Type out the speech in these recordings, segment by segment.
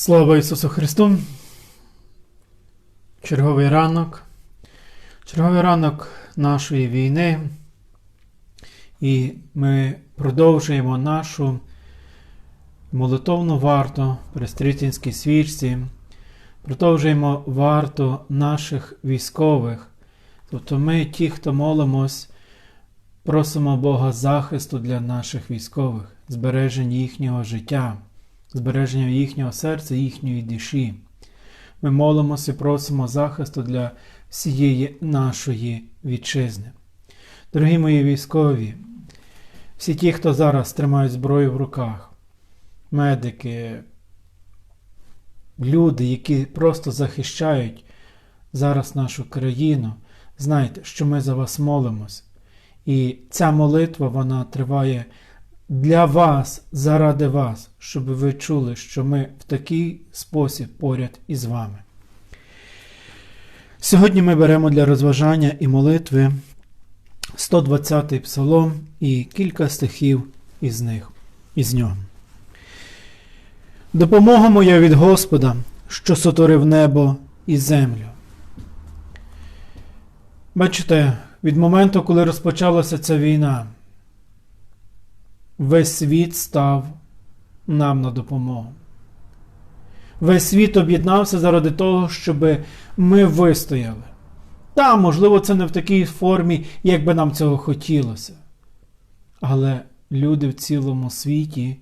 Слава Ісусу Христу! Черговий ранок, черговий ранок нашої війни, і ми продовжуємо нашу молитовну варту при Стрітинській свічці, продовжуємо варту наших військових. Тобто ми, ті, хто молимось, просимо Бога захисту для наших військових, збереження їхнього життя збереження їхнього серця, їхньої душі. Ми молимося і просимо захисту для всієї нашої вітчизни. Дорогі мої військові, всі ті, хто зараз тримають зброю в руках, медики, люди, які просто захищають зараз нашу країну, знайте, що ми за вас молимось. І ця молитва вона триває для вас, заради вас, щоб ви чули, що ми в такий спосіб поряд із вами. Сьогодні ми беремо для розважання і молитви 120-й псалом і кілька стихів із них, із нього. Допомога моя від Господа, що сотворив небо і землю. Бачите, від моменту, коли розпочалася ця війна, весь світ став нам на допомогу. Весь світ об'єднався заради того, щоб ми вистояли. Та, можливо, це не в такій формі, як би нам цього хотілося. Але люди в цілому світі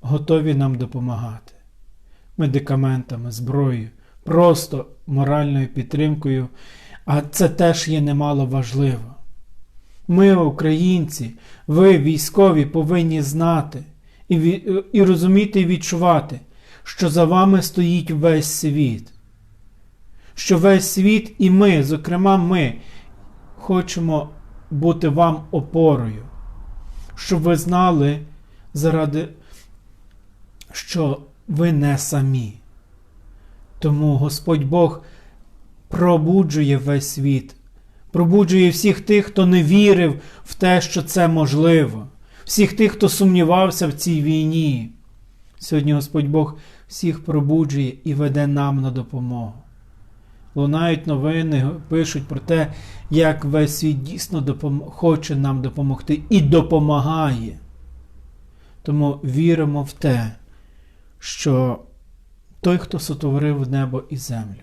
готові нам допомагати медикаментами, зброєю, просто моральною підтримкою. А це теж є немало важливо. Ми, українці, ви, військові, повинні знати і і розуміти і відчувати, що за вами стоїть весь світ. Що весь світ і ми, зокрема, ми, хочемо бути вам опорою, щоб ви знали, заради, що ви не самі. Тому Господь Бог пробуджує весь світ пробуджує всіх тих, хто не вірив в те, що це можливо, всіх тих, хто сумнівався в цій війні. Сьогодні Господь Бог всіх пробуджує і веде нам на допомогу. Лунають новини, пишуть про те, як весь світ дійсно допом... хоче нам допомогти і допомагає. Тому віримо в те, що той, хто сотворив небо і землю,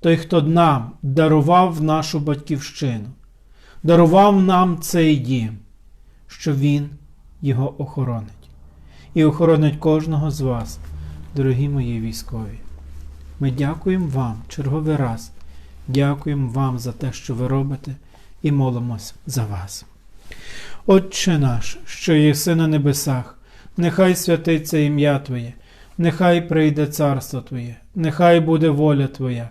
той, хто нам дарував нашу батьківщину, дарував нам цей дім, що Він його охоронить. І охоронить кожного з вас, дорогі мої військові. Ми дякуємо вам черговий раз, дякуємо вам за те, що ви робите, і молимось за вас. Отче наш, що єси на небесах, нехай святиться ім'я Твоє, нехай прийде царство Твоє, нехай буде воля Твоя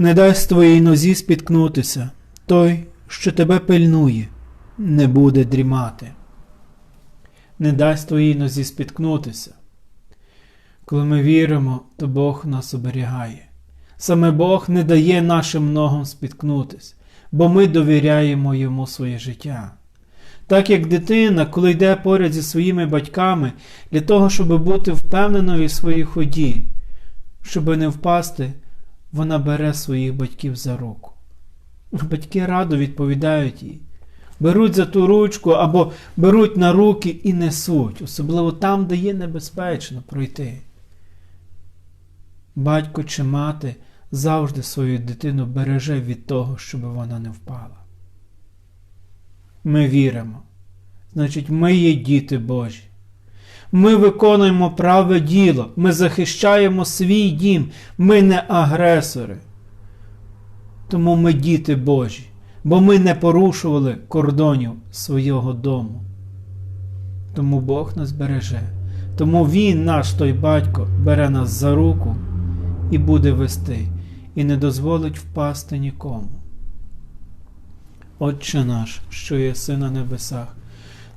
не дасть твоїй нозі спіткнутися, той, що тебе пильнує, не буде дрімати, не дасть твоїй нозі спіткнутися. Коли ми віримо, то Бог нас оберігає. Саме Бог не дає нашим ногам спіткнутися, бо ми довіряємо йому своє життя. Так як дитина, коли йде поряд зі своїми батьками для того, щоб бути впевненою в своїй ході, щоб не впасти, вона бере своїх батьків за руку. Батьки радо відповідають їй, беруть за ту ручку або беруть на руки і несуть, особливо там, де є небезпечно пройти. батько чи мати завжди свою дитину береже від того, щоб вона не впала. Ми віримо. Значить, ми є діти Божі. Ми виконуємо праве діло, ми захищаємо свій дім, ми не агресори. Тому ми діти Божі, бо ми не порушували кордонів свого дому. Тому Бог нас береже. Тому Він, наш той батько, бере нас за руку і буде вести, і не дозволить впасти нікому. Отче наш, що єси на небесах,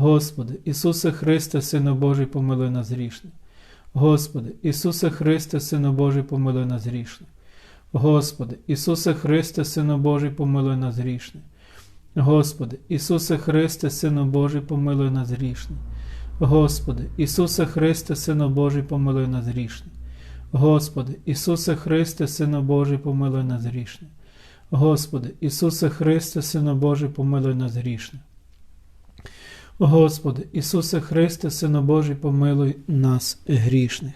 Господи, Ісусе Христе, Сину Божий, помилуй нас грішне. Господи, Ісусе Христе, Сину Божий, помилуй нас грішне. Господи, Ісусе Христе, Сину Божий, помилуй нас грішне. Господи, Ісусе Христе, Сину Божий, помилуй нас грішне. Господи, Ісусе Христе, Сину Божий, помилуй нас грішне. Господи, Ісусе Христе, Сину Божий, помилуй нас грішне. Господи, Ісусе Христе, Сину Божий, помилуй нас грішне. Господи, Ісусе Христе, Сину Божий, помилуй нас грішних.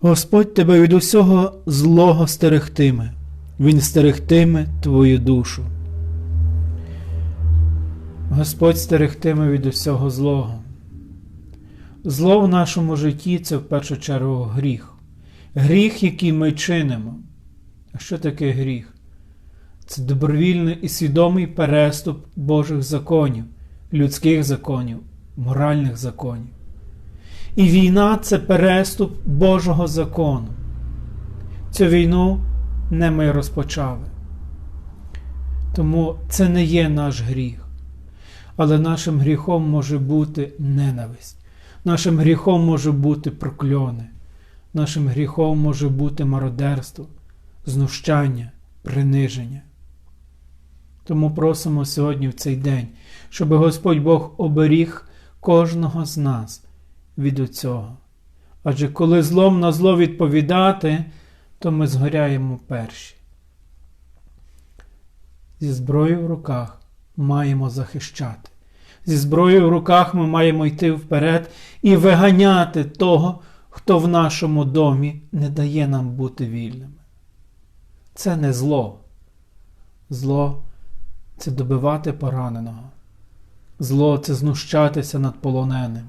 Господь тебе від усього злого стерегтиме, Він стерегтиме твою душу. Господь стерегтиме від усього злого. Зло в нашому житті це в першу чергу гріх. Гріх, який ми чинимо. А що таке гріх? Це добровільний і свідомий переступ Божих законів, людських законів, моральних законів. І війна це переступ Божого закону. Цю війну не ми розпочали. Тому це не є наш гріх. Але нашим гріхом може бути ненависть. Нашим гріхом може бути прокльони. Нашим гріхом може бути мародерство, знущання, приниження. Тому просимо сьогодні в цей день, щоб Господь Бог оберіг кожного з нас від цього. Адже коли злом на зло відповідати, то ми згоряємо перші. Зі зброєю в руках маємо захищати. Зі зброєю в руках ми маємо йти вперед і виганяти того, хто в нашому домі не дає нам бути вільними. Це не зло. Зло це добивати пораненого. Зло це знущатися над полоненим.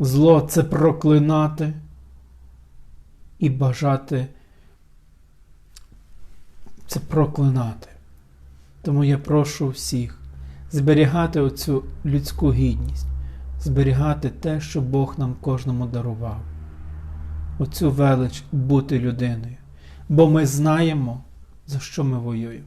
Зло це проклинати і бажати це проклинати. Тому я прошу всіх зберігати оцю людську гідність, зберігати те, що Бог нам кожному дарував, оцю велич бути людиною, бо ми знаємо, за що ми воюємо.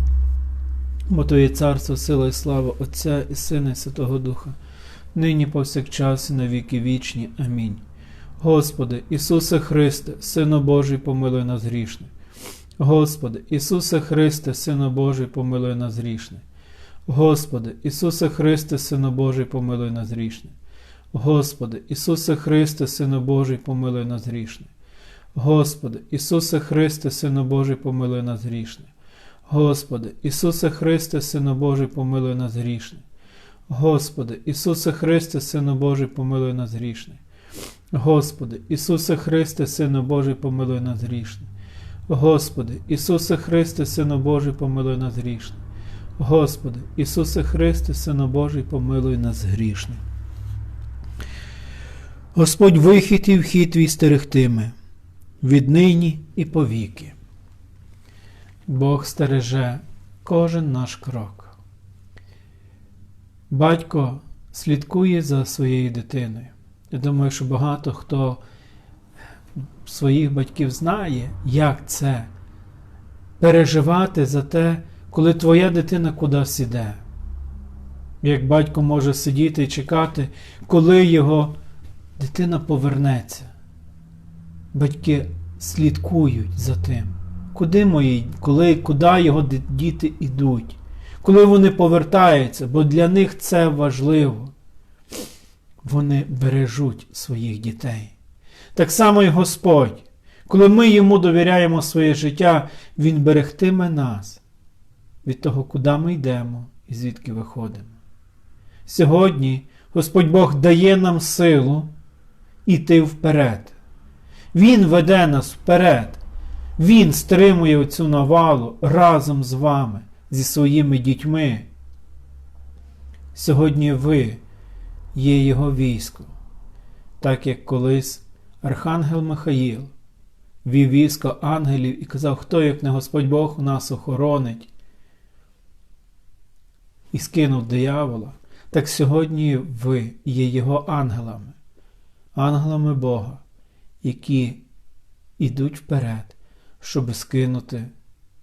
Бо то є царство, сила і слава Отця і Сина і Святого Духа, нині повсякчас і на віки вічні. Амінь. Господи, Ісусе Христе, Сину Божий, помилуй нас грішних. Господи, Ісусе Христе, Сину Божий, помилуй нас грішних. Господи, Ісусе Христе, Сину Божий, помилуй нас грішних. Господи, Ісусе Христе, Сину Божий, помилуй нас грішних. Господи, Ісусе Христе, Сину Божий, помилуй нас грішних. Господи, Ісусе Христе, Сину Божий, помилуй нас грішних. Господи, Ісусе Христе, Сину Божий, помилуй нас грішних. Господи, Ісусе Христе, Сину Божий, помилуй нас грішних. Господи, Ісусе Христе, Сину Божий, помилуй нас грішних. Господи, Ісусе Христе, Сину Божий, помилуй нас грішних. Господь вихід і вхід твій стерегтиме, віднині і повіки. Бог стереже кожен наш крок. Батько слідкує за своєю дитиною. Я думаю, що багато хто своїх батьків знає, як це переживати за те, коли твоя дитина кудись іде. Як батько може сидіти і чекати, коли його дитина повернеться. Батьки слідкують за тим, куди мої, коли, куди його діти йдуть, коли вони повертаються, бо для них це важливо. Вони бережуть своїх дітей. Так само і Господь. Коли ми йому довіряємо своє життя, Він берегтиме нас від того, куди ми йдемо і звідки виходимо. Сьогодні Господь Бог дає нам силу йти вперед. Він веде нас вперед. Він стримує цю навалу разом з вами, зі своїми дітьми. Сьогодні ви є Його військо, так як колись Архангел Михаїл вів військо ангелів і казав, хто, як не Господь Бог нас охоронить, і скинув диявола, так сьогодні ви є Його ангелами, ангелами Бога, які йдуть вперед, щоб скинути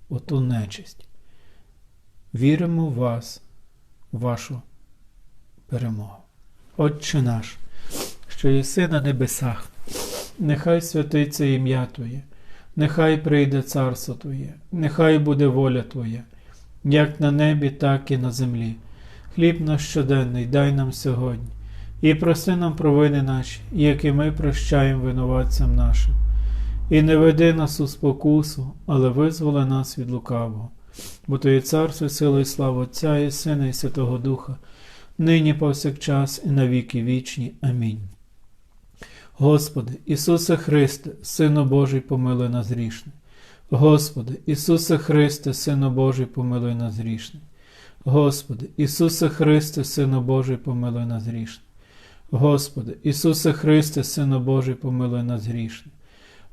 оту нечисть. Віримо в вас, в вашу перемогу. Отче наш, що єси на небесах, нехай святиться ім'я Твоє, нехай прийде царство Твоє, нехай буде воля Твоя, як на небі, так і на землі. Хліб наш щоденний дай нам сьогодні, і прости нам провини наші, як і ми прощаємо винуватцям нашим. І не веди нас у спокусу, але визволи нас від лукавого, бо то є царство, сила і слава Отця і Сина, і Святого Духа, нині повсякчас, і навіки вічні. Амінь. Господи, Ісусе Христе, Сину Божий, помилуй нас грішне. Господи, Ісусе Христе, Сину Божий, помилуй нас грішне. Господи, Ісусе Христе, Сину Божий, помилуй нас грішне. Господи, Ісусе Христе, Сину Божий, помилуй нас грішне.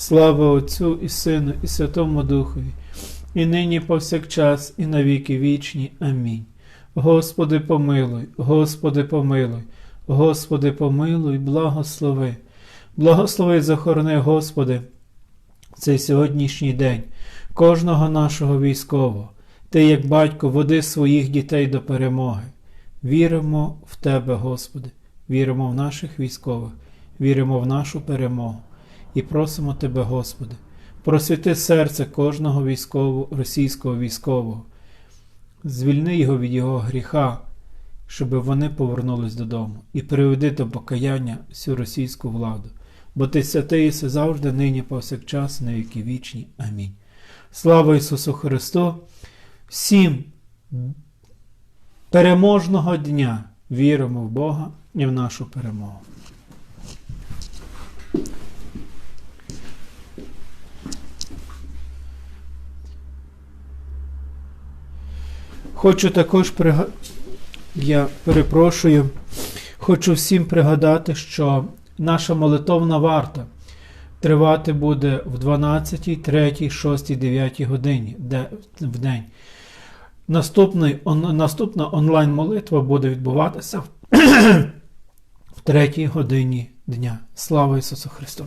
Слава Отцю і Сину, і Святому Духові, і нині повсякчас, і навіки вічні. Амінь. Господи, помилуй, Господи, помилуй, Господи, помилуй, благослови. Благослови, захорони, Господи, цей сьогоднішній день, кожного нашого військового. Ти, як батько, води своїх дітей до перемоги. Віримо в Тебе, Господи, віримо в наших військових, віримо в нашу перемогу і просимо Тебе, Господи, просвіти серце кожного військового, російського військового, звільни його від його гріха, щоб вони повернулись додому, і приведи до покаяння всю російську владу. Бо ти святий і завжди, нині, повсякчас, на віки вічні. Амінь. Слава Ісусу Христу! Всім переможного дня віримо в Бога і в нашу перемогу. Хочу також пригадати, я перепрошую, хочу всім пригадати, що наша молитовна варта тривати буде в 12, 3, 6, 9 годині в день. Наступний, он, наступна онлайн-молитва буде відбуватися в 3 годині дня. Слава Ісусу Христу!